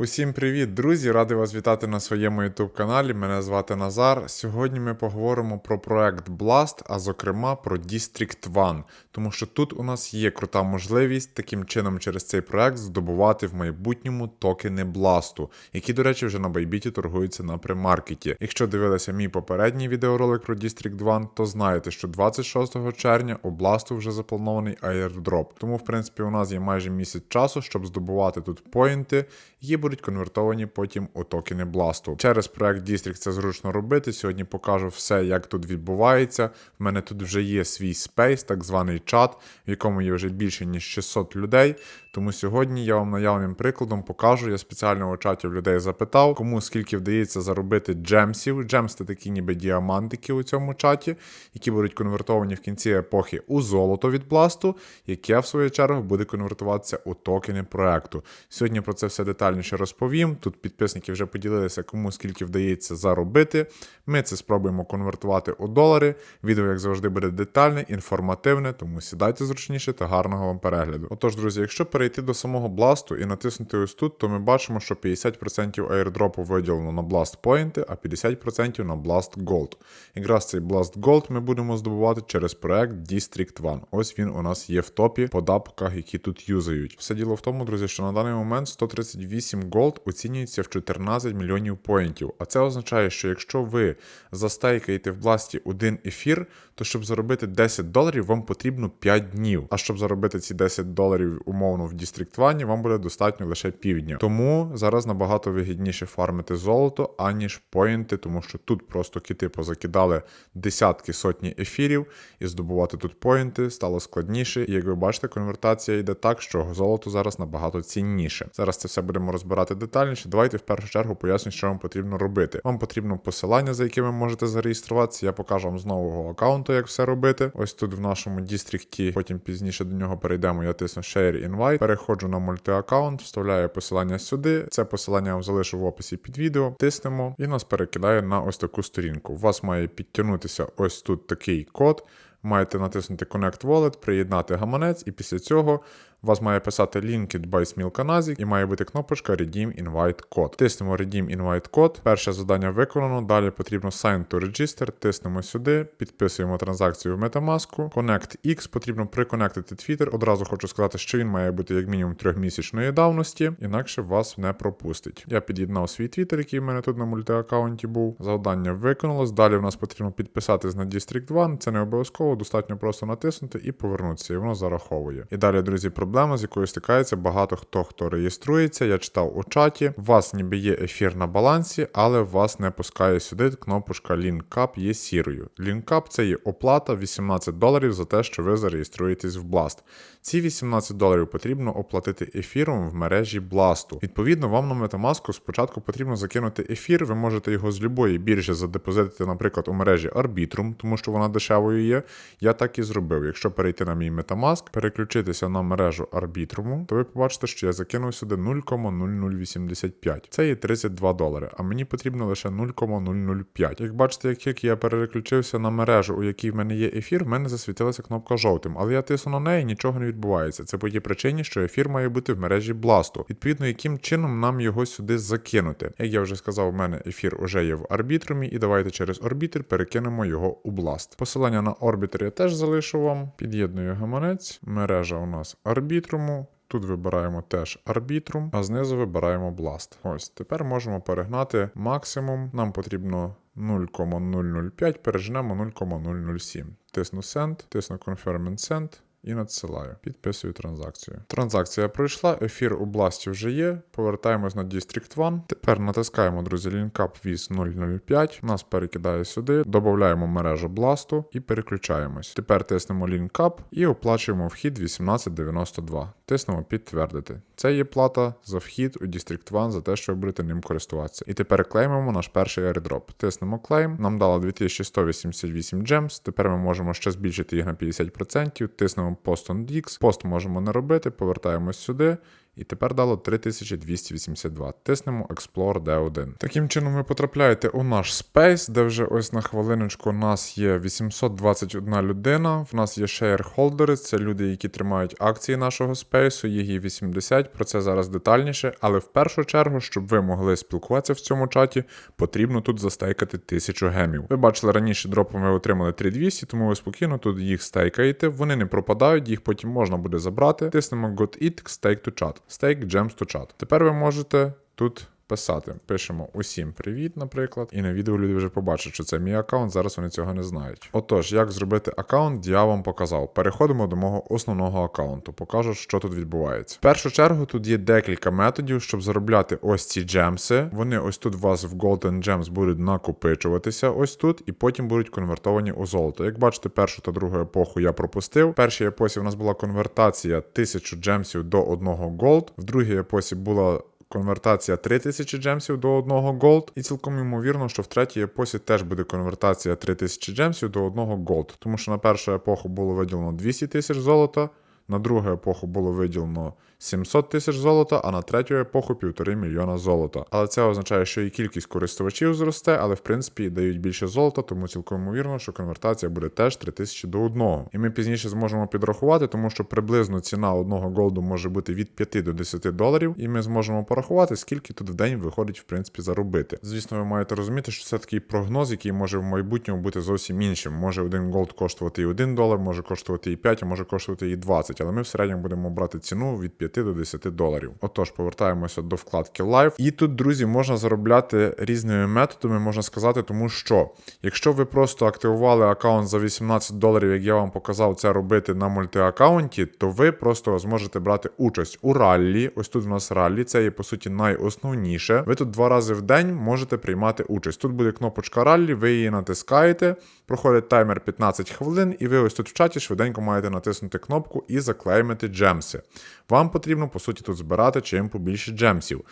Усім привіт, друзі! Радий вас вітати на своєму YouTube каналі. Мене звати Назар. Сьогодні ми поговоримо про проект Blast, а зокрема про District 1, тому що тут у нас є крута можливість таким чином через цей проект здобувати в майбутньому токени Blast, які, до речі, вже на Bybit торгуються на премаркеті. Якщо дивилися мій попередній відеоролик про District 2, то знаєте, що 26 червня у Blast вже запланований airdrop. Тому, в принципі, у нас є майже місяць часу, щоб здобувати тут поінти, які будуть конвертовані потім у токени Blast. Через проект District це зручно робити. Сьогодні покажу все, як тут відбувається. В мене тут вже є свій спейс, так званий чат, в якому є вже більше ніж 600 людей. Тому сьогодні я вам наявним прикладом покажу. Я спеціально у чаті людей запитав, кому скільки вдається заробити джемсів. Джемс це такі ніби діамантики у цьому чаті, які будуть конвертовані в кінці епохи у золото від бласту, яке в свою чергу буде конвертуватися у токени проекту. Сьогодні про це все детальніше розповім. Тут підписники вже поділилися, кому скільки вдається заробити. Ми це спробуємо конвертувати у долари. Відео, як завжди, буде детальне, інформативне, тому сідайте зручніше та гарного вам перегляду. Отож, друзі, якщо перейти до самого бласту і натиснути ось тут, то ми бачимо, що 50% airdropу виділено на Blast Point, а 50% на Blast Gold. Якраз цей Blast Gold ми будемо здобувати через проект District 1. Ось він у нас є в топі по дапках, які тут юзають. Все діло в тому, друзі, що на даний момент 138 Gold оцінюється в 14 мільйонів поінтів. А це означає, що якщо ви застейкаєте в бласті один ефір, то щоб заробити 10 доларів, вам потрібно 5 днів. А щоб заробити ці 10 доларів умовно в 1, вам буде достатньо лише півдня. Тому зараз набагато вигідніше фармити золото, аніж поінти, тому що тут просто кити позакидали десятки сотні ефірів, і здобувати тут поінти стало складніше. І як ви бачите, конвертація йде так, що золото зараз набагато цінніше. Зараз це все будемо розбирати детальніше. Давайте в першу чергу поясню, що вам потрібно робити. Вам потрібно посилання, за якими можете зареєструватися. Я покажу вам з нового аккаунту, як все робити. Ось тут в нашому дістрікті, потім пізніше до нього перейдемо. Я тисну Share Invite, переходжу на мультиаккаунт, вставляю посилання сюди. Це посилання я вам залишу в описі під відео. Тиснемо і нас перекидає на ось таку сторінку. У вас має підтягнутися ось тут такий код. Маєте натиснути Connect Wallet, приєднати гаманець, і після цього у вас має писати Linked by Smilkanazik і має бути кнопочка Redeem Invite Code. Тиснемо Redeem Invite Code. Перше завдання виконано. Далі потрібно Sign to Register. Тиснемо сюди, підписуємо транзакцію в Metamask. Connect X потрібно приконектити Twitter. Одразу хочу сказати, що він має бути як мінімум трьохмісячної давності, інакше вас не пропустить. Я під'єднав свій Twitter, який в мене тут на мультиаккаунті був. Завдання виконалось. Далі в нас потрібно підписатись на District 2. Це не обов'язково, достатньо просто натиснути і повернутися, і воно зараховує. І далі, друзі, проблема, з якою стикається багато хто, хто реєструється. Я читав у чаті. У вас ніби є ефір на балансі, але вас не пускає сюди кнопочка LinkUp є сірою. LinkUp це є оплата 18 доларів за те, що ви зареєструєтесь в Blast. Ці 18 доларів потрібно оплатити ефіром в мережі Blast. Відповідно, вам на Metamask спочатку потрібно закинути ефір. Ви можете його з любої біржі задепозитити, наприклад, у мережі Arbitrum, тому що вона дешевою є. Я так і зробив. Якщо перейти на мій Metamask, переключитися на мережу Arbitrum, то ви побачите, що я закинув сюди 0,0085. Це є 32 долари, а мені потрібно лише 0,005. Як бачите, як тільки я переключився на мережу, у якій в мене є ефір, в мене засвітилася кнопка жовтим, але я тисну на неї, нічого не відбувається. Це по тій причині, що ефір має бути в мережі Blast. Відповідно, яким чином нам його сюди закинути. Як я вже сказав, в мене ефір уже є в Арбітрумі, і давайте через Орбітр перекинемо його у Blast. Посилання на Орбітр я теж залишу вам. Під'єдную гаманець. Мережа у нас Арбітруму. Тут вибираємо теж Arbitrum, а знизу вибираємо Blast. Ось, тепер можемо перегнати максимум. Нам потрібно 0,005, переженемо 0,007. Тисну Send, тисну Confirm and Send. І надсилаю. Підписую транзакцію. Транзакція пройшла, ефір у Blast вже є. Повертаємось на District 1. Тепер натискаємо, друзі, LinkUp Viz 005. Нас перекидає сюди, додаємо мережу Blast і переключаємось. Тепер тиснемо LinkUp і оплачуємо вхід 1892. Тиснемо підтвердити. Це є плата за вхід у District 1 за те, що ви будете ним користуватися. І тепер клеймимо наш перший airdrop. Тиснемо клейм. Нам дало 2188 gems. Тепер ми можемо ще збільшити їх на 50%. Тиснемо Post on Dix. Пост можемо не робити, повертаємось сюди. І тепер дало 3282. Тиснемо Explore D1. Таким чином ви потрапляєте у наш Space, де вже ось на хвилиночку у нас є 821 людина. В нас є шейрхолдери, це люди, які тримають акції нашого спейсу, їх є 80, про це зараз детальніше. Але в першу чергу, щоб ви могли спілкуватися в цьому чаті, потрібно тут застейкати 1000 гемів. Ви бачили раніше дропом ви отримали 3200, тому ви спокійно тут їх стейкаєте. Вони не пропадають, їх потім можна буде забрати. Тиснемо Got It, Stake to Chat. Stake Gems to Chat. Тепер ви можете тут. Писати, пишемо усім привіт, наприклад, і на відео люди вже побачать, що це мій аккаунт. Зараз вони цього не знають. Отож, як зробити аккаунт, я вам показав. Переходимо до мого основного аккаунту. Покажу, що тут відбувається. В першу чергу тут є декілька методів, щоб заробляти ось ці джемси. Вони ось тут у вас в Golden Gems будуть накопичуватися, ось тут, і потім будуть конвертовані у золото. Як бачите, першу та другу епоху я пропустив. В першій епосі у нас була конвертація 1000 джемсів до одного голд. В другій епосі була конвертація 3000 джемсів до одного голд, і цілком ймовірно, що в третій епосі теж буде конвертація 3000 джемсів до одного голд, тому що на першу епоху було виділено 200 тисяч золота, на другу епоху було виділено 700 тисяч золота, а на третю епоху 1,5 мільйона золота. Але це означає, що і кількість користувачів зросте, але в принципі дають більше золота, тому цілком ймовірно, що конвертація буде теж 3000 до 1. І ми пізніше зможемо підрахувати, тому що приблизно ціна одного голду може бути від 5 до 10 доларів, і ми зможемо порахувати, скільки тут в день виходить в принципі заробити. Звісно, ви маєте розуміти, що це такий прогноз, який може в майбутньому бути зовсім іншим. Може один голд коштувати і 1 долар, може коштувати і 5, а може коштувати і 20, але ми в середньому будемо брати ціну від 5 до 10 доларів. Отож, повертаємося до вкладки Live. І тут, друзі, можна заробляти різними методами, можна сказати, тому що якщо ви просто активували аккаунт за 18 доларів, як я вам показав це робити на мультиаккаунті, то ви просто зможете брати участь у раллі. Ось тут у нас раллі, це є по суті найосновніше. Ви тут два рази в день можете приймати участь. Тут буде кнопочка раллі, ви її натискаєте, проходить таймер 15 хвилин, і ви ось тут в чаті швиденько маєте натиснути кнопку і заклеймити джемси. Вам потрібно, по суті, тут збирати чим побільше джемсів.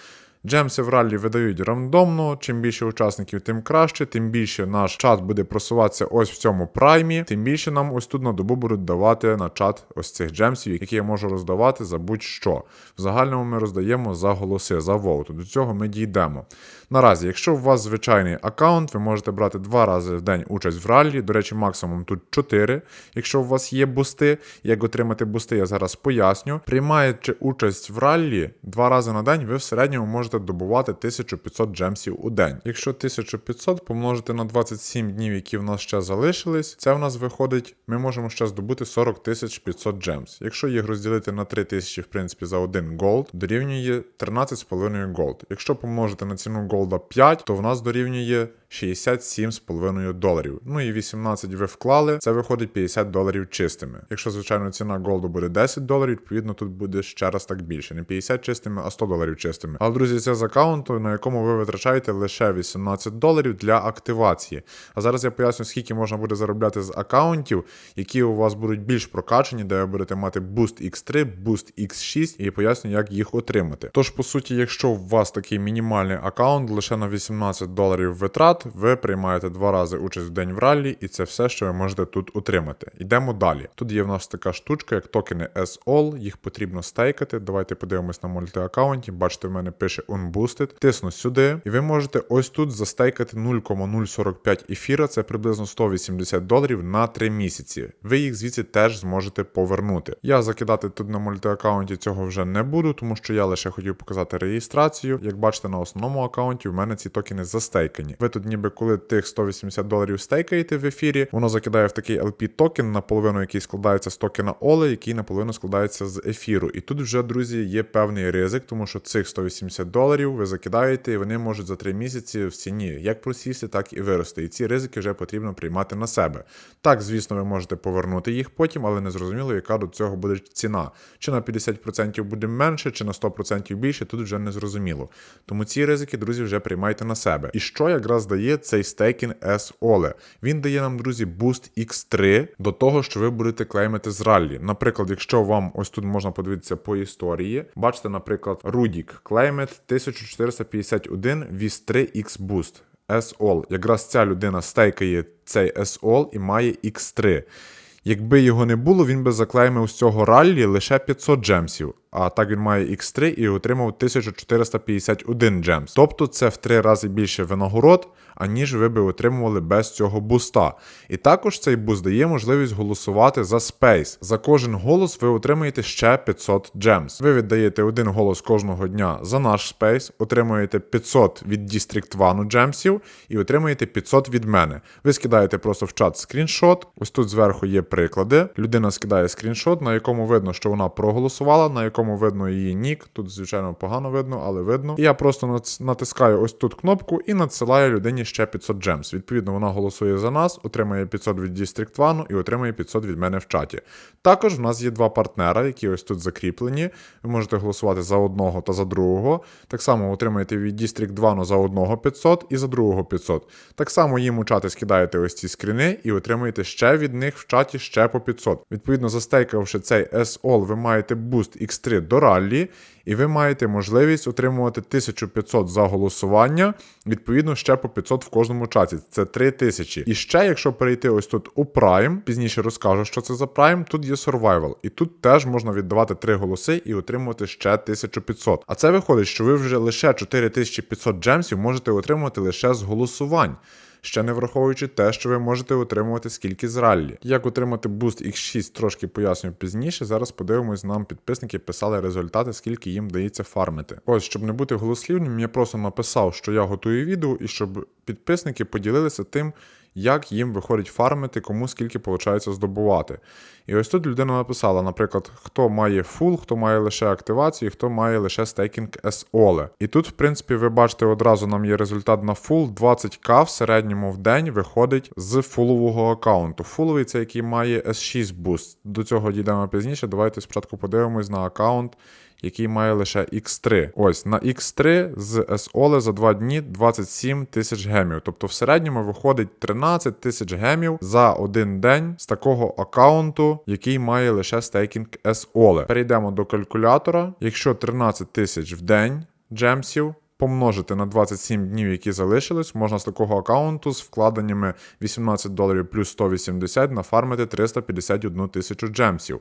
Джемси в раллі видають рандомно. Чим більше учасників, тим краще. Тим більше наш чат буде просуватися ось в цьому праймі. Тим більше нам ось тут на добу будуть давати на чат ось цих джемсів, які я можу роздавати за будь-що. В загальному ми роздаємо за голоси, за воуту. До цього ми дійдемо. Наразі, якщо у вас звичайний аккаунт, ви можете брати два рази в день участь в раллі. До речі, максимум тут 4, якщо у вас є бусти. Як отримати бусти, я зараз поясню. Приймаючи участь в раллі два рази на день, ви в середньому можете добувати 1500 джемсів у день. Якщо 1500 помножити на 27 днів, які в нас ще залишились, це в нас виходить, ми можемо ще здобути 40 500 джемс. Якщо їх розділити на 3000, в принципі, за один голд, дорівнює 13,5 голд. Якщо помножити на ціну голда 5, то в нас дорівнює 67,5 доларів. Ну і 18 ви вклали, це виходить 50 доларів чистими. Якщо, звичайно, ціна голду буде 10 доларів, відповідно тут буде ще раз так більше. Не 50 чистими, а 100 доларів чистими. Але, друзі, це з аккаунту, на якому ви витрачаєте лише 18 доларів для активації. А зараз я поясню, скільки можна буде заробляти з аккаунтів, які у вас будуть більш прокачані, де ви будете мати Boost X3, Boost X6 і поясню, як їх отримати. Тож, по суті, якщо у вас такий мінімальний аккаунт лише на 18 доларів витрат, ви приймаєте два рази участь в день в раллі, і це все, що ви можете тут отримати. Йдемо далі. Тут є в нас така штучка, як токени SOL, їх потрібно стейкати. Давайте подивимось на мультиаккаунті. Бачите, в мене пише Unboosted. Тисну сюди, і ви можете ось тут застейкати 0,045 ефіра, це приблизно 180 доларів на 3 місяці. Ви їх звідси теж зможете повернути. Я закидати тут на мультиаккаунті цього вже не буду, тому що я лише хотів показати реєстрацію. Як бачите, на основному аккаунті в мене ці токени застейкані. Ви тут ніби коли тих 180 доларів стейкаєте в ефірі, воно закидає в такий LP токен, наполовину який складається з токена OLE, який наполовину складається з ефіру. І тут вже, друзі, є певний ризик, тому що цих 180 доларів ви закидаєте, і вони можуть за 3 місяці в ціні як просісти, так і вирости. І ці ризики вже потрібно приймати на себе. Так, звісно, ви можете повернути їх потім, але не зрозуміло, яка до цього буде ціна. Чи на 50% буде менше, чи на 100% більше, тут вже не зрозуміло. Тому ці ризики, друзі, вже приймайте на себе. І що якраз дає цей стейкін S Ole? Він дає нам, друзі, Boost X3 до того, що ви будете клеймити з раллі. Наприклад, якщо вам ось тут можна подивитися по історії, бачите, наприклад, Рудік клеймить 1451 VIS 3 X Boost. S-All. Якраз ця людина стейкає цей S-All і має X3. Якби його не було, він би заклеймив з цього раллі лише 500 джемсів. А так він має X3 і отримав 1451 джемс. Тобто це в три рази більше винагород, аніж ви би отримували без цього буста. І також цей буст дає можливість голосувати за Space. За кожен голос ви отримаєте ще 500 джемс. Ви віддаєте один голос кожного дня за наш Space, отримуєте 500 від District One джемсів і отримуєте 500 від мене. Ви скидаєте просто в чат скріншот. Ось тут зверху є приклади. Людина скидає скріншот, на якому видно, що вона проголосувала, на якому видно її нік. Тут, звичайно, погано видно, але видно. І я просто натискаю ось тут кнопку і надсилаю людині ще 500 джемс. Відповідно, вона голосує за нас, отримає 500 від District One і отримає 500 від мене в чаті. Також в нас є два партнера, які ось тут закріплені. Ви можете голосувати за одного та за другого. Так само отримаєте від District 2 за одного 500 і за другого 500. Так само їм у чати скидаєте ось ці скріни і отримаєте ще від них в чаті ще по 500. Відповідно, застейкавши цей SOL, ви маєте буст X3 до раллі, і ви маєте можливість отримувати 1500 за голосування, відповідно, ще по 500 в кожному чаті. Це 3000. І ще, якщо перейти ось тут у Prime, пізніше розкажу, що це за Prime, тут є Survival. І тут теж можна віддавати 3 голоси і отримувати ще 1500. А це виходить, що ви вже лише 4500 джемсів можете отримувати лише з голосувань. Ще не враховуючи те, що ви можете отримувати скільки з раллі. Як отримати буст X6 трошки поясню пізніше. Зараз подивимось, нам підписники писали результати, скільки їм вдається фармити. Ось, щоб не бути голослівним, я просто написав, що я готую відео, і щоб підписники поділилися тим, як їм виходить фармити, кому скільки виходить здобувати. І ось тут людина написала, наприклад, хто має фул, хто має лише активацію, хто має лише стейкінг SOLE. І тут, в принципі, ви бачите, одразу нам є результат на фул 20к в середньому в день виходить з фулового аккаунту. Фуловий це який має S6 буст. До цього дійдемо пізніше. Давайте спочатку подивимось на аккаунт. Який має лише X3. Ось на X3 з SOLE за 2 дні 27 тисяч гемів. Тобто в середньому виходить 13 тисяч гемів за один день з такого аккаунту, який має лише стейкінг SOLE. Перейдемо до калькулятора. Якщо 13 тисяч в день джемсів. Помножити на 27 днів, які залишились, можна з такого аккаунту з вкладеннями 18 доларів плюс 180 нафармити 351 тисячу джемсів.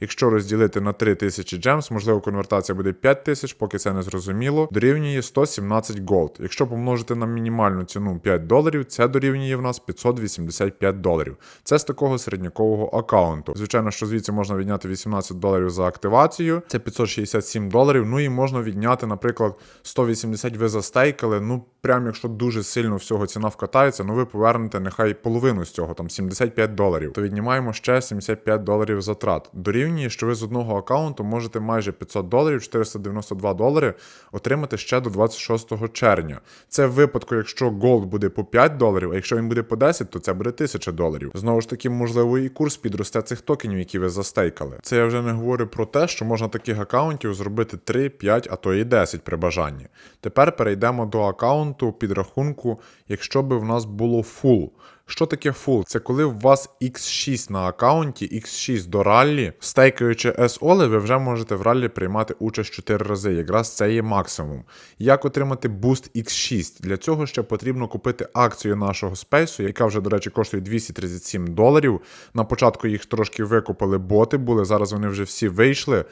Якщо розділити на 3 тисячі джемс, можливо, конвертація буде 5 тисяч, поки це не зрозуміло, дорівнює 117 голд. Якщо помножити на мінімальну ціну 5 доларів, це дорівнює в нас 585 доларів. Це з такого середнякового аккаунту. Звичайно, що звідси можна відняти 18 доларів за активацію, це 567 доларів. Ну і можна відняти, наприклад, 180 ви застейкали. Ну, прям якщо дуже сильно всього ціна вкатається, ну ви повернете нехай половину з цього, там 75 доларів. То віднімаємо ще 75 доларів затрат. Дорівнює, що ви з одного аккаунту можете майже 500 доларів, 492 долари отримати ще до 26 червня. Це в випадку, якщо голд буде по 5 доларів, а якщо він буде по 10, то це буде 1000 доларів. Знову ж таки, можливо, і курс підросте цих токенів, які ви застейкали. Це я вже не говорю про те, що можна таких аккаунтів зробити 3, 5, а то і 10 при бажанні. Тепер перейдемо до аккаунту підрахунку, якщо би в нас було full. Що таке full? Це коли у вас X6 на аккаунті, X6 до раллі, стейкаючи SOLи, ви вже можете в раллі приймати участь 4 рази. Якраз це є максимум. Як отримати буст X6? Для цього ще потрібно купити акцію нашого спейсу, яка вже, до речі, коштує 237 доларів. На початку їх трошки викупили боти, були зараз вони вже всі вийшли.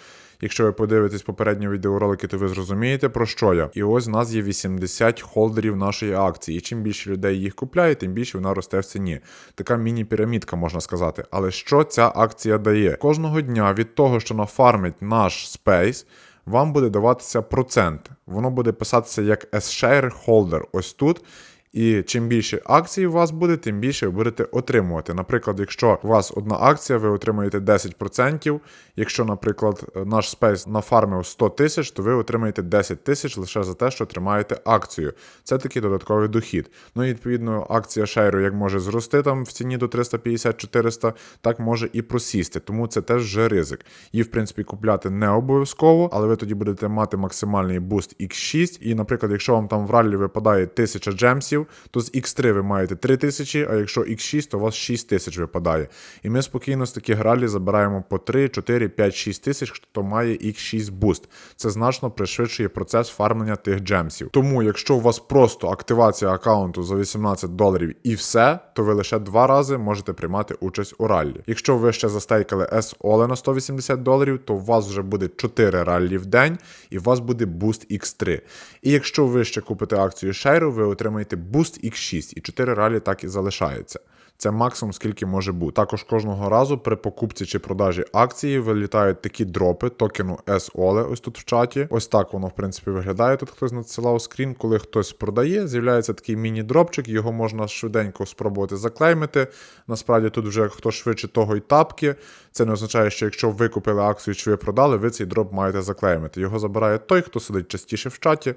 Якщо ви подивитесь попередні відеоролики, то ви зрозумієте про що я. І ось у нас є 80 холдерів нашої акції. І чим більше людей їх купляє, тим більше вона росте в ціні. Така міні-пірамідка, можна сказати. Але що ця акція дає? Кожного дня від того, що нафармить наш спейс, вам буде даватися процент. Воно буде писатися як S-Share Holder. Ось тут. І чим більше акцій у вас буде, тим більше ви будете отримувати. Наприклад, якщо у вас одна акція, ви отримаєте 10%. Якщо, наприклад, наш спейс нафармив 100 тисяч, то ви отримаєте 10 тисяч лише за те, що тримаєте акцію. Це такий додатковий дохід. Ну і відповідно, акція шейру як може зрости там в ціні до 350-400, так може і просісти. Тому це теж вже ризик. Її, в принципі, купляти не обов'язково, але ви тоді будете мати максимальний буст X6. І, наприклад, якщо вам там в раллі випадає 1000 джемсів, джемсів, то з X3 ви маєте 3000, а якщо X6, то у вас 6000 випадає. І ми спокійно з таких ралі забираємо по 3, 4, 5, 6 тисяч, хто має X6 буст. Це значно пришвидшує процес фармлення тих джемсів. Тому, якщо у вас просто активація аккаунту за 18 доларів і все, то ви лише два рази можете приймати участь у раллі. Якщо ви ще застейкали S-Ole на 180 доларів, то у вас вже буде 4 раллі в день і у вас буде буст X3. І якщо ви ще купите акцію шейру, ви отримаєте буст X6 і 4 ралі так і залишається. Це максимум, скільки може бути. Також кожного разу при покупці чи продажі акції вилітають такі дропи токену S-Ole ось тут в чаті. Ось так воно, в принципі, виглядає. Тут хтось надсилав скрін, коли хтось продає, з'являється такий міні-дропчик, його можна швиденько спробувати заклеймити. Насправді тут вже хто швидше того й тапки. Це не означає, що якщо ви купили акцію чи ви продали, ви цей дроп маєте заклеймити. Його забирає той, хто сидить частіше в чаті.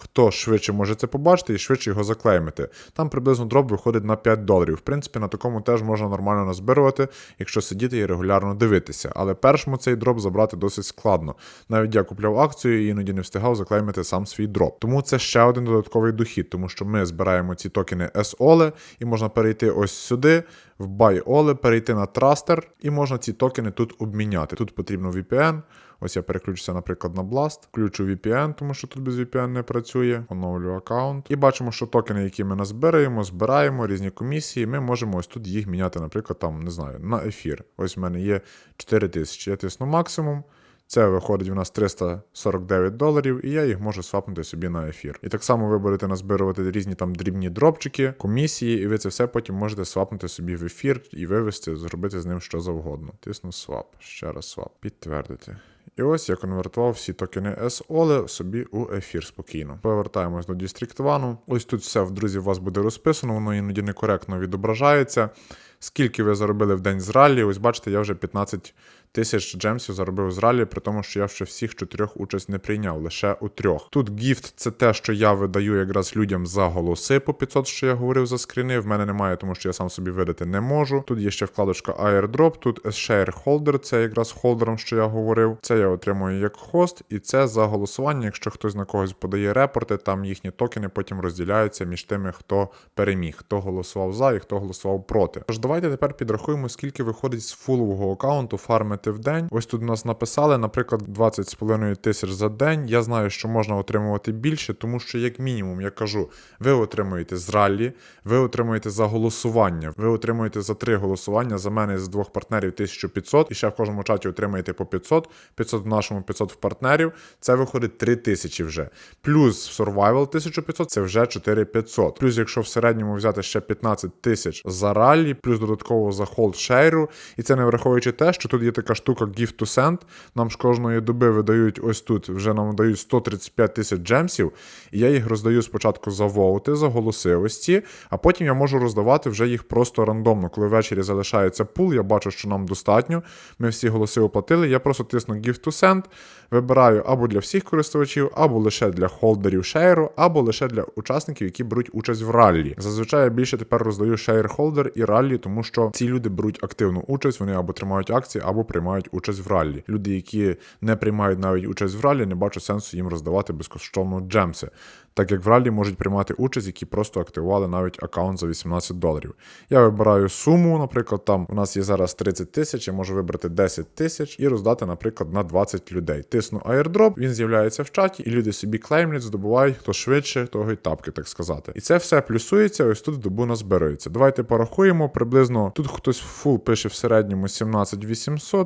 Хто швидше може це побачити і швидше його заклеймити. Там приблизно дроп виходить на 5 доларів. В принципі, на такому теж можна нормально назбирувати, якщо сидіти і регулярно дивитися. Але першому цей дроп забрати досить складно. Навіть я купляв акцію і іноді не встигав заклеймити сам свій дроп. Тому це ще один додатковий дохід, тому що ми збираємо ці токени S-Ole і можна перейти ось сюди. В BuyOle, перейти на Трастер, і можна ці токени тут обміняти. Тут потрібно VPN. Ось я переключуся, наприклад, на Blast, включу VPN, тому що тут без VPN не працює. Оновлю аккаунт. І бачимо, що токени, які ми назбираємо, збираємо різні комісії. Ми можемо ось тут їх міняти, наприклад, там, не знаю, на ефір. Ось в мене є 4000. Я тисну максимум. Це виходить у нас 349 доларів, і я їх можу свапнути собі на ефір. І так само ви будете назбирувати різні там дрібні дропчики, комісії, і ви це все потім можете свапнути собі в ефір і вивести, зробити з ним що завгодно. Тисну свап, ще раз свап, підтвердити. І ось я конвертував всі токени S-Ole собі у ефір спокійно. Повертаємось до District One. Ось тут все, в друзі, у вас буде розписано, воно іноді некоректно відображається. Скільки ви заробили в день з раллі? Ось бачите, я вже 15 тисяч джемсів заробив з раллі, при тому, що я ще всіх чотирьох участь не прийняв, лише у трьох. Тут гіфт це те, що я видаю якраз людям за голоси по 500, що я говорив за скріни. В мене немає, тому що я сам собі видати не можу. Тут є ще вкладочка Airdrop, тут Share Holder, це якраз холдером, що я говорив. Це я отримую як хост, і це за голосування. Якщо хтось на когось подає репорти, там їхні токени потім розділяються між тими, хто переміг, хто голосував за і хто голосував проти. Тож давайте тепер підрахуємо, скільки виходить з фулового аккаунту фармити в день. Ось тут у нас написали, наприклад, 20,5 тисяч за день. Я знаю, що можна отримувати більше, тому що, як мінімум, я кажу, ви отримуєте з раллі, ви отримуєте за голосування, ви отримуєте за три голосування. За мене з двох партнерів 1500, і ще в кожному чаті отримаєте по 500, 500 в нашому, 500 в партнерів. Це виходить 3000 вже. Плюс в Survival 1500 це вже 4500. Плюс, якщо в середньому взяти ще 15 тисяч за раллі, плюс додатково за холд шейру, і це не враховуючи те, що тут є така штука Gift to Send. Нам ж кожної доби видають ось тут, вже нам дають 135 тисяч джемсів, і я їх роздаю спочатку за воути, за голоси ось ці, а потім я можу роздавати вже їх просто рандомно. Коли ввечері залишається пул, я бачу, що нам достатньо. Ми всі голоси оплатили. Я просто тисну Gift to Send, вибираю або для всіх користувачів, або лише для холдерів шейру, або лише для учасників, які беруть участь в раллі. Зазвичай я більше тепер роздаю шейр холдер і раллі, тому що ці люди беруть активну участь, вони або тримають акції, або приймають участь в раллі. Люди, які не приймають навіть участь в раллі, не бачу сенсу їм роздавати безкоштовно джемси. Так як в раллі можуть приймати участь, які просто активували навіть аккаунт за 18 доларів. Я вибираю суму, наприклад, там у нас є зараз 30 тисяч, я можу вибрати 10 тисяч і роздати, наприклад, на 20 людей. Тисну airdrop, він з'являється в чаті, і люди собі клеймлять, здобувають хто швидше, того й тапки, так сказати. І це все плюсується, ось тут в добу назбирується. Давайте порахуємо приблизно. Тут хтось фул пише в середньому 17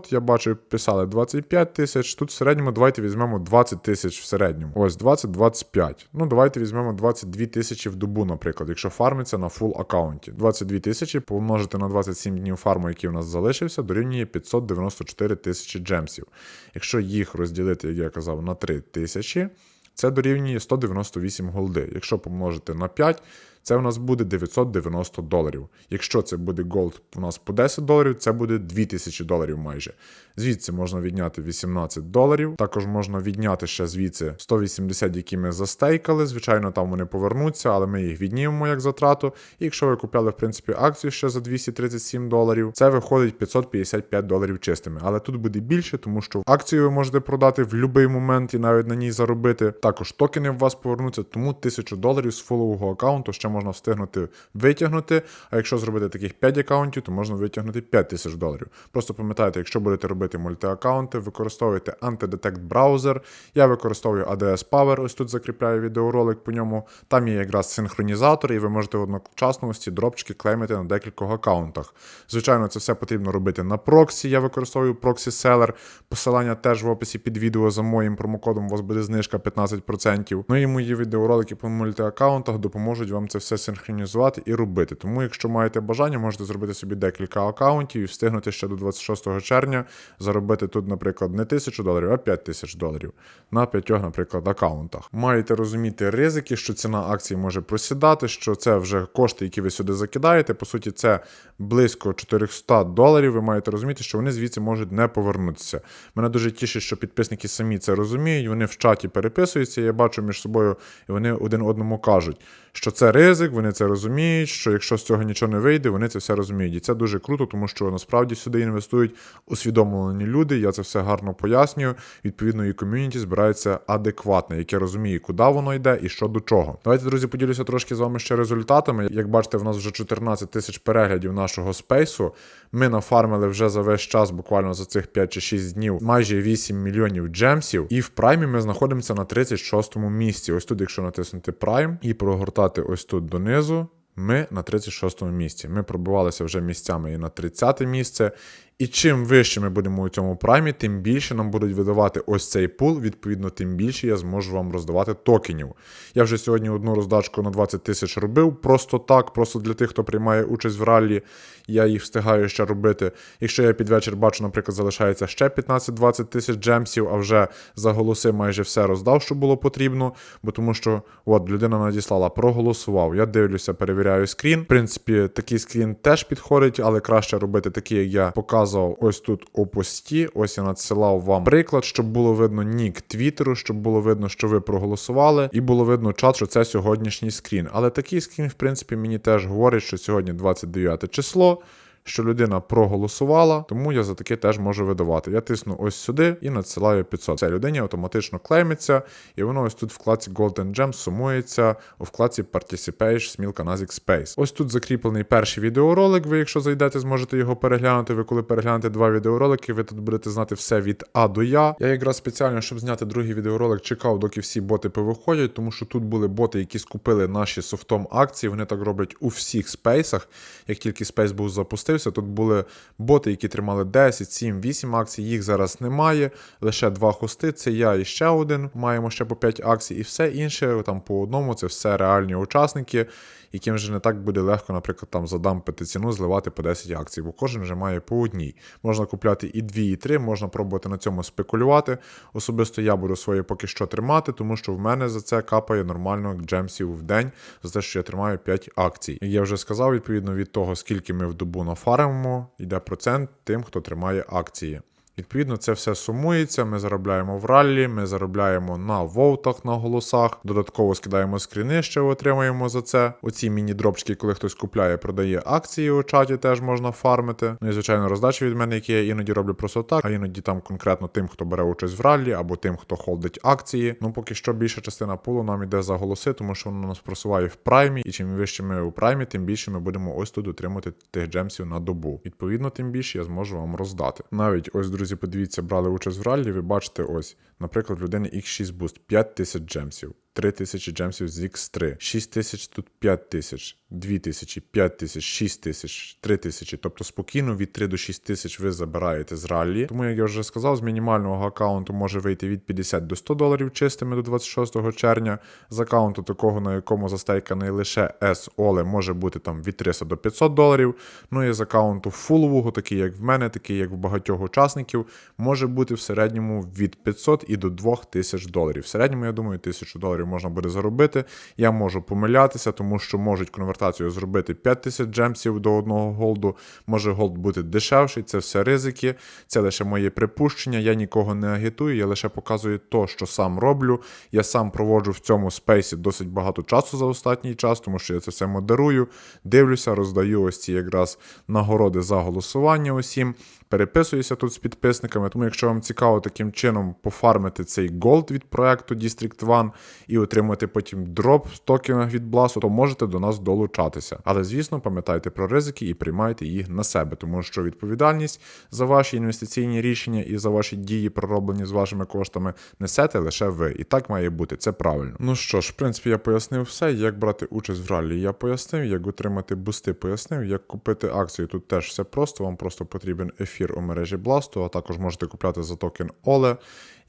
800, я бачу, писали 25 тисяч. Тут в середньому давайте візьмемо 20 тисяч в середньому. Ось 20-25. Ну, давайте візьмемо 22 тисячі в добу, наприклад, якщо фармиться на фул аккаунті. 22 тисячі помножити на 27 днів фарму, який у нас залишився, дорівнює 594 тисячі джемсів. Якщо їх розділити, як я казав, на 3 тисячі, це дорівнює 198 голди. Якщо помножити на 5, це у нас буде 990 доларів. Якщо це буде голд у нас по 10 доларів, це буде 2000 доларів майже. Звідси можна відняти 18 доларів. Також можна відняти ще звідси 180, які ми застейкали. Звичайно, там вони повернуться, але ми їх віднімемо як затрату. І якщо ви купляли, в принципі, акцію ще за 237 доларів, це виходить 555 доларів чистими. Але тут буде більше, тому що акцію ви можете продати в будь-який момент і навіть на ній заробити. Також токени в вас повернуться, тому 1000 доларів з фулового аккаунту ще можна встигнути витягнути. А якщо зробити таких 5 аккаунтів, то можна витягнути 5 тисяч доларів. Просто пам'ятайте, якщо будете робити мультиаккаунти, використовуйте Antidetect браузер. Я використовую ADS Power, ось тут закріпляю відеоролик по ньому. Там є якраз синхронізатор, і ви можете одночасно ось ці дропчики клеймити на декількох аккаунтах. Звичайно, це все потрібно робити на проксі. Я використовую Proxy Seller. Посилання теж в описі під відео за моїм промокодом. У вас буде знижка 15%. Ну і мої відеоролики по мультиаккаунтах допоможуть вам це все синхронізувати і робити. Тому, якщо маєте бажання, можете зробити собі декілька аккаунтів і встигнути ще до 26 червня заробити тут, наприклад, не 1000 доларів, а 5 тисяч доларів на п'ятьох, наприклад, аккаунтах. Маєте розуміти ризики, що ціна акцій може просідати, що це вже кошти, які ви сюди закидаєте. По суті, це близько 400 доларів. Ви маєте розуміти, що вони звідси можуть не повернутися. Мене дуже тішить, що підписники самі це розуміють. Вони в чаті переписуються. Я бачу між собою, і вони один одному кажуть, що це ризик, вони це розуміють. Що якщо з цього нічого не вийде, вони це все розуміють. І це дуже круто, тому що насправді сюди інвестують усвідомлені люди. Я це все гарно пояснюю. Відповідно, і ком'юніті збирається адекватне, яке розуміє, куди воно йде і що до чого. Давайте, друзі, поділюся трошки з вами ще результатами. Як бачите, в нас вже 14 тисяч переглядів нашого спейсу. Ми нафармили вже за весь час, буквально за цих 5 чи 6 днів, майже 8 мільйонів джемсів. І в праймі ми знаходимося на 36-му місці. Ось тут, якщо натиснути прайм і прогортати ось тут донизу. Ми на 36-му місці. Ми пробувалися вже місцями і на 30 те місце. І чим вище ми будемо у цьому праймі, тим більше нам будуть видавати ось цей пул. Відповідно, тим більше я зможу вам роздавати токенів. Я вже сьогодні одну роздачку на 20 тисяч робив, просто так, просто для тих, хто приймає участь в раллі. Я їх встигаю ще робити. Якщо я під вечір бачу, наприклад, залишається ще 15-20 тисяч джемсів, а вже за голоси майже все роздав, що було потрібно. Бо тому що от людина надіслала, проголосував. Я дивлюся, перевіряю скрін. В принципі, такий скрін теж підходить, але краще робити такий, як я показував ось тут у пості. Ось я надсилав вам приклад, щоб було видно нік твіттеру, щоб було видно, що ви проголосували, і було видно чат, що це сьогоднішній скрін. Але такий скрін, в принципі, мені теж говорить, що сьогодні 29 число. Що людина проголосувала, тому я за таке теж можу видавати. Я тисну ось сюди і надсилаю 500. Ця людині автоматично клеймиться, і воно ось тут в вкладці Golden Gems сумується у вкладці Participation Smilka Nazik Space. Ось тут закріплений перший відеоролик. Ви, якщо зайдете, зможете його переглянути. Ви коли переглянете два відеоролики, ви тут будете знати все від А до Я. Я якраз спеціально, щоб зняти другий відеоролик, чекав, доки всі боти повиходять, тому що тут були боти, які скупили наші софтом акції. Вони так роблять у всіх спейсах. Як тільки спейс був запустився, тут були боти, які тримали 10, 7, 8 акцій. Їх зараз немає. Лише два хости. Це я і ще один. Маємо ще по 5 акцій, і все інше там по одному. Це все реальні учасники, яким вже не так буде легко, наприклад, там задампити ціну, зливати по 10 акцій, бо кожен вже має по одній. Можна купляти і 2, і 3, можна пробувати на цьому спекулювати. Особисто я буду своє поки що тримати, тому що в мене за це капає нормально джемсів в день, за те, що я тримаю 5 акцій. Як я вже сказав, відповідно від того, скільки ми в добу нафаримомо, йде процент тим, хто тримає акції. Відповідно, це все сумується. Ми заробляємо в раллі, ми заробляємо на воутах, на голосах. Додатково скидаємо скріни, ще отримаємо за це. Оці міні-дропчики, коли хтось купляє, продає акції у чаті, теж можна фармити. Ну і звичайно, роздачі від мене, які я іноді роблю просто так, а іноді там конкретно тим, хто бере участь в раллі, або тим, хто холдить акції. Ну поки що більша частина пулу нам іде за голоси, тому що воно нас просуває в праймі, і чим вище ми у праймі, тим більше ми будемо ось тут отримати тих джемсів на добу. Відповідно, тим більше я зможу вам роздати. Навіть ось, друзі, подивіться, брали участь в раллі, ви бачите ось, наприклад, в людини X6 Boost 5000 джемсів. 3000 джемсів з X3, 6000 тут 5000, 2000, 5000, 6000, 3000. Тобто спокійно від 3 до 6 тисяч ви забираєте з раллі. Тому, як я вже сказав, з мінімального аккаунту може вийти від 50 до 100 доларів чистими до 26 червня. З аккаунту такого, на якому застейканий лише S Оле, може бути там від 300 до 500 доларів. Ну і з аккаунту фулового, такий як в мене, такий як в багатьох учасників, може бути в середньому від 500 і до 2000 доларів. В середньому, я думаю, 1000 доларів можна буде заробити. Я можу помилятися, тому що можуть конвертацію зробити 5000 джемсів до одного голду. Може голд бути дешевший, це все ризики, це лише моє припущення. Я нікого не агітую, я лише показую то, що сам роблю. Я сам проводжу в цьому спейсі досить багато часу за останній час, тому що я це все модерую, дивлюся, роздаю ось ці якраз нагороди за голосування усім. Переписуюся тут з підписниками, тому якщо вам цікаво таким чином пофармити цей голд від проекту District One і отримати потім дроп в токенах від Blast, то можете до нас долучатися. Але звісно, пам'ятайте про ризики і приймайте їх на себе, тому що відповідальність за ваші інвестиційні рішення і за ваші дії, пророблені з вашими коштами, несете лише ви. І так має бути. Це правильно. Ну що ж, в принципі, я пояснив все, як брати участь в ралі. Я пояснив, як отримати бусти, пояснив, як купити акції. Тут теж все просто. Вам просто потрібен ефір у мережі Blast, а також можете купляти за токен OLE.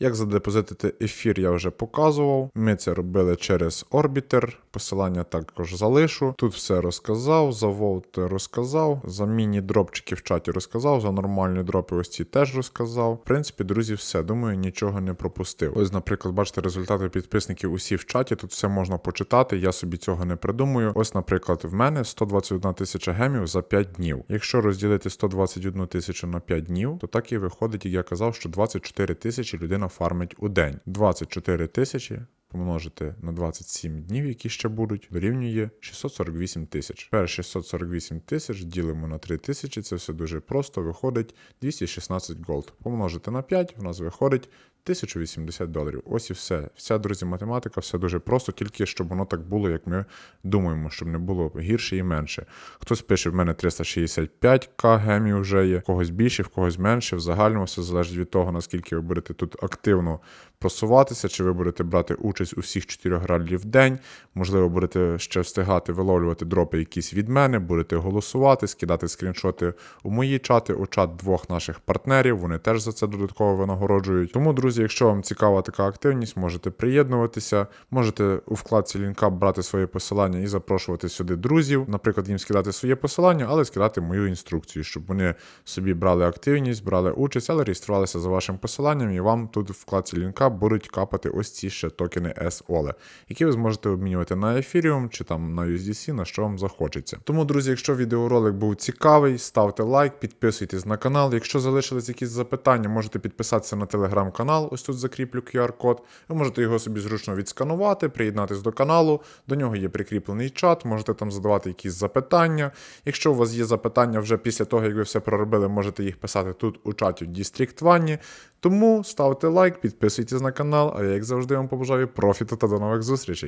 Як задепозитити ефір, я вже показував. Ми це робили через Orbiter. Посилання також залишу. Тут все розказав, за Vault розказав, за міні-дропчики в чаті розказав, за нормальні дропи ось ці теж розказав. В принципі, друзі, все. Думаю, нічого не пропустив. Ось, наприклад, бачите, результати підписників усі в чаті. Тут все можна почитати. Я собі цього не придумую. Ось, наприклад, в мене 121 тисяча гемів за 5 днів. Якщо розділити 121 тисячу на 5 днів, то так і виходить, як я казав, що 24 тисячі людина фармить у день. 24 тисячі помножити на 27 днів, які ще будуть, дорівнює 648 тисяч. Тепер 648 тисяч ділимо на 3 тисячі, це все дуже просто, виходить 216 голд. Помножити на 5, в нас виходить 1080 доларів. Ось і все. Вся, друзі, математика, все дуже просто, тільки щоб воно так було, як ми думаємо, щоб не було гірше і менше. Хтось пише, в мене 365к гемів вже є, в когось більше, в когось менше. В загальному все залежить від того, наскільки ви будете тут активно просуватися, чи ви будете брати участь у всіх чотирьох раллі в день. Можливо, будете ще встигати виловлювати дропи якісь від мене, будете голосувати, скидати скріншоти у мої чати, у чат двох наших партнерів. Вони теж за це додатково винагороджують. Тому, друзі, якщо вам цікава така активність, можете приєднуватися, можете у вкладці лінка брати своє посилання і запрошувати сюди друзів. Наприклад, їм скидати своє посилання, але скидати мою інструкцію, щоб вони собі брали активність, брали участь, але реєструвалися за вашим посиланням, і вам тут в вкладці лінка будуть капати ось ці ще токени SOLE, які ви зможете обмінювати на Ethereum чи там на USDC, на що вам захочеться. Тому, друзі, якщо відеоролик був цікавий, ставте лайк, підписуйтесь на канал. Якщо залишились якісь запитання, можете підписатися на телеграм-канал. Ось тут закріплю QR-код. Ви можете його собі зручно відсканувати, приєднатись до каналу. До нього є прикріплений чат, можете там задавати якісь запитання. Якщо у вас є запитання вже після того, як ви все проробили, можете їх писати тут у чаті в District One. Тому ставте лайк, підписуйтесь на канал, а я, як завжди, вам побажаю профіту та до нових зустрічей.